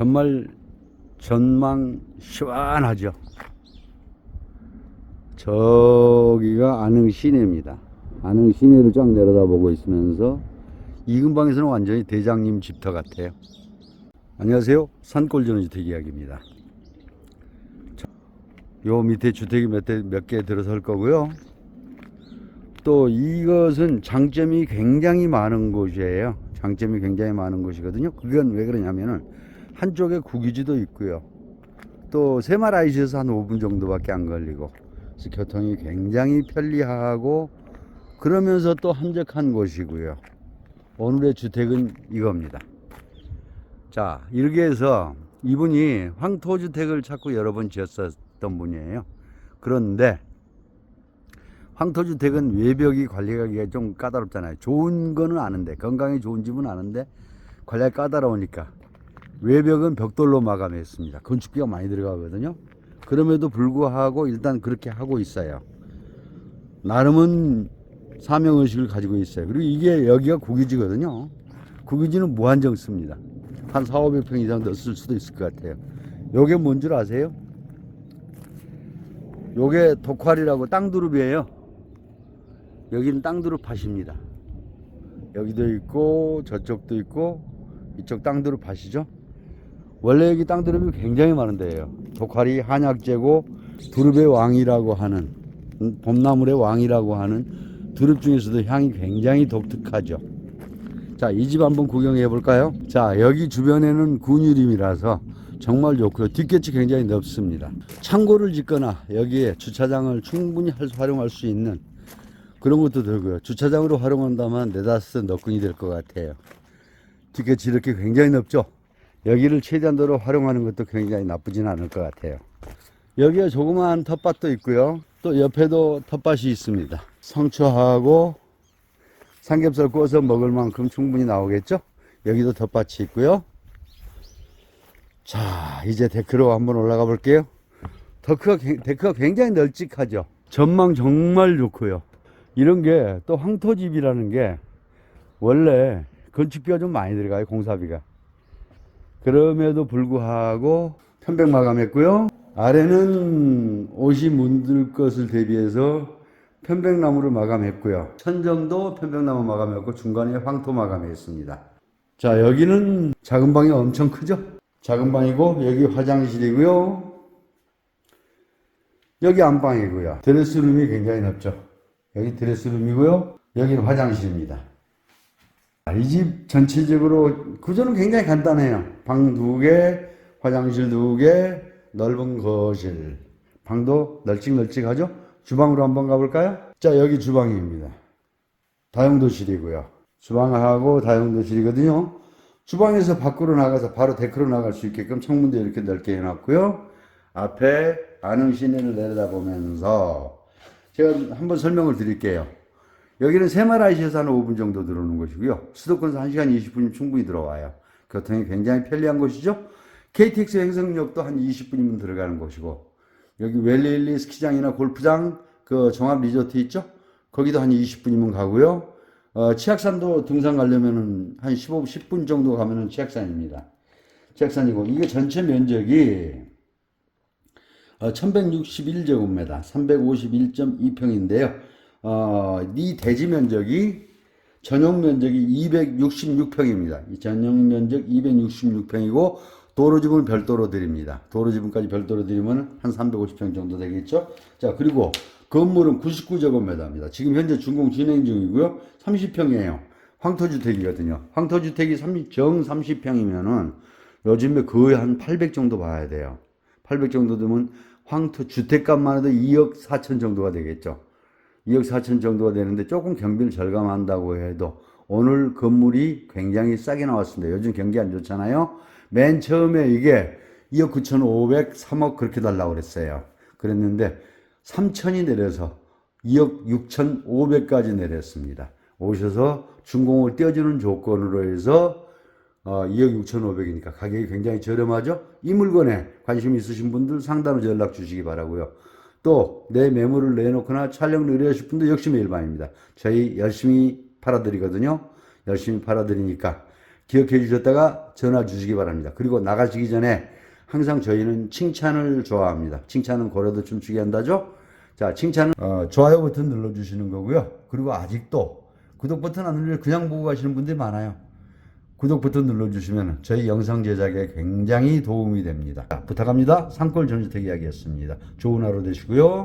정말 전망 시원하죠. 저기가 안흥 시내입니다. 안흥 시내를 쫙 내려다보고 있으면서 이 근방에서는 완전히 대장님 집터 같아요. 안녕하세요. 산골 전원주택 이야기입니다. 자, 요 밑에 주택이 몇 개 들어설 거고요. 또 이것은 장점이 굉장히 많은 곳이에요. 장점이 굉장히 많은 곳이거든요. 그건 왜 그러냐면은 한쪽에 국유지도 있고요. 또 세마라이시에서 한 5분 정도밖에 안 걸리고 그래서 교통이 굉장히 편리하고 그러면서 또 한적한 곳이고요. 오늘의 주택은 이겁니다. 자, 이렇게 해서 이분이 황토주택을 찾고 여러 번 지었었던 분이에요. 그런데 황토주택은 외벽이 관리하기가 좀 까다롭잖아요. 좋은 거는 아는데, 건강에 좋은 집은 아는데, 관리가 까다로우니까 외벽은 벽돌로 마감했습니다. 건축비가 많이 들어가거든요. 그럼에도 불구하고 일단 그렇게 하고 있어요. 나름은 사명의식을 가지고 있어요. 그리고 이게 여기가 국유지거든요. 국유지는 무한정 씁니다. 한 4, 500평 이상 더 쓸 수도 있을 것 같아요. 요게 뭔 줄 아세요? 요게 독활이라고 땅두릅이에요. 여기는 땅두릅 밭입니다. 여기도 있고 저쪽도 있고 이쪽 땅두릅 밭이죠. 원래 여기 땅두릅이 굉장히 많은 데예요. 독활이 한약재고 두릅의 왕이라고 하는 음, 봄나물의 왕이라고 하는 두릅 중에서도 향이 굉장히 독특하죠. 자, 이 집 한번 구경해 볼까요? 자, 여기 주변에는 군유림이라서 정말 좋고요. 뒷끝이 굉장히 넓습니다. 창고를 짓거나 여기에 주차장을 충분히 할, 활용할 수 있는 그런 것도 들고요. 주차장으로 활용한다면 네다섯 너끈이 될 것 같아요. 뒷끝이 이렇게 굉장히 넓죠? 여기를 최대한도로 활용하는 것도 굉장히 나쁘진 않을 것 같아요. 여기에 조그마한 텃밭도 있고요. 또 옆에도 텃밭이 있습니다. 성초하고 삼겹살 구워서 먹을 만큼 충분히 나오겠죠? 여기도 텃밭이 있고요. 자, 이제 데크로 한번 올라가 볼게요. 데크가, 굉- 데크가 굉장히 널찍하죠? 전망 정말 좋고요. 이런 게 또 황토집이라는 게 원래 건축비가 좀 많이 들어가요, 공사비가. 그럼에도 불구하고 편백 마감했고요. 아래는 옷이 문들 것을 대비해서 편백나무를 마감했고요. 천정도 편백나무 마감했고 중간에 황토 마감했습니다. 자 여기는 작은 방이 엄청 크죠? 작은 방이고 여기 화장실이고요. 여기 안방이고요. 드레스룸이 굉장히 넓죠. 여기 드레스룸이고요. 여기는 화장실입니다. 이 집 전체적으로 구조는 굉장히 간단해요. 방 두 개, 화장실 두 개, 넓은 거실. 방도 널찍널찍하죠? 주방으로 한번 가볼까요? 자, 여기 주방입니다. 다용도실이고요. 주방하고 다용도실이거든요. 주방에서 밖으로 나가서 바로 데크로 나갈 수 있게끔 창문도 이렇게 넓게 해놨고요. 앞에 안흥 시내를 내려다보면서 제가 한번 설명을 드릴게요. 여기는 세마라시에서 한 5분 정도 들어오는 곳이고요. 수도권에서 1시간 20분이면 충분히 들어와요. 교통이 굉장히 편리한 곳이죠. KTX 행성역도 한 20분이면 들어가는 곳이고 여기 웰리일리 스키장이나 골프장 그 종합 리조트 있죠? 거기도 한 20분이면 가고요. 어, 치악산도 등산 가려면은 한 15, 10분 정도 가면은 치악산입니다. 치악산이고 이게 전체 면적이 어, 1161제곱미터, 351.2평인데요. 어, 이 대지 면적이 전용 면적이 266평입니다. 이 전용 면적 266평이고 도로 지분은 별도로 드립니다. 도로 지분까지 별도로 드리면 한 350평 정도 되겠죠. 자, 그리고 건물은 99제곱미터입니다. 지금 현재 준공 진행 중이고요. 30평이에요. 황토주택이거든요. 황토주택이 30, 정 30평이면은 요즘에 거의 한 800 정도 봐야 돼요. 800 정도 되면 황토 주택값만 해도 2억 4천 정도가 되겠죠. 2억 4천 정도가 되는데 조금 경비를 절감한다고 해도 오늘 건물이 굉장히 싸게 나왔습니다. 요즘 경기 안 좋잖아요. 맨 처음에 이게 2억 9천 5백, 3억 그렇게 달라고 그랬어요. 그랬는데 3천이 내려서 2억 6천 5백까지 내렸습니다. 오셔서 준공을 떼어주는 조건으로 해서 어, 2억 6천 5백이니까 가격이 굉장히 저렴하죠. 이 물건에 관심 있으신 분들 상담을 연락 주시기 바라고요. 또 내 매물을 내놓거나 촬영을 의뢰하실 분도 역시 메일반입니다. 저희 열심히 팔아드리거든요. 열심히 팔아드리니까 기억해 주셨다가 전화 주시기 바랍니다. 그리고 나가시기 전에 항상 저희는 칭찬을 좋아합니다. 칭찬은 고래도 춤추게 한다죠? 자, 칭찬은 어, 좋아요 버튼 눌러주시는 거고요. 그리고 아직도 구독 버튼 안 눌려 그냥 보고 가시는 분들이 많아요. 구독 버튼 눌러주시면 저희 영상 제작에 굉장히 도움이 됩니다. 자, 부탁합니다. 산골 전주택 이야기였습니다. 좋은 하루 되시고요.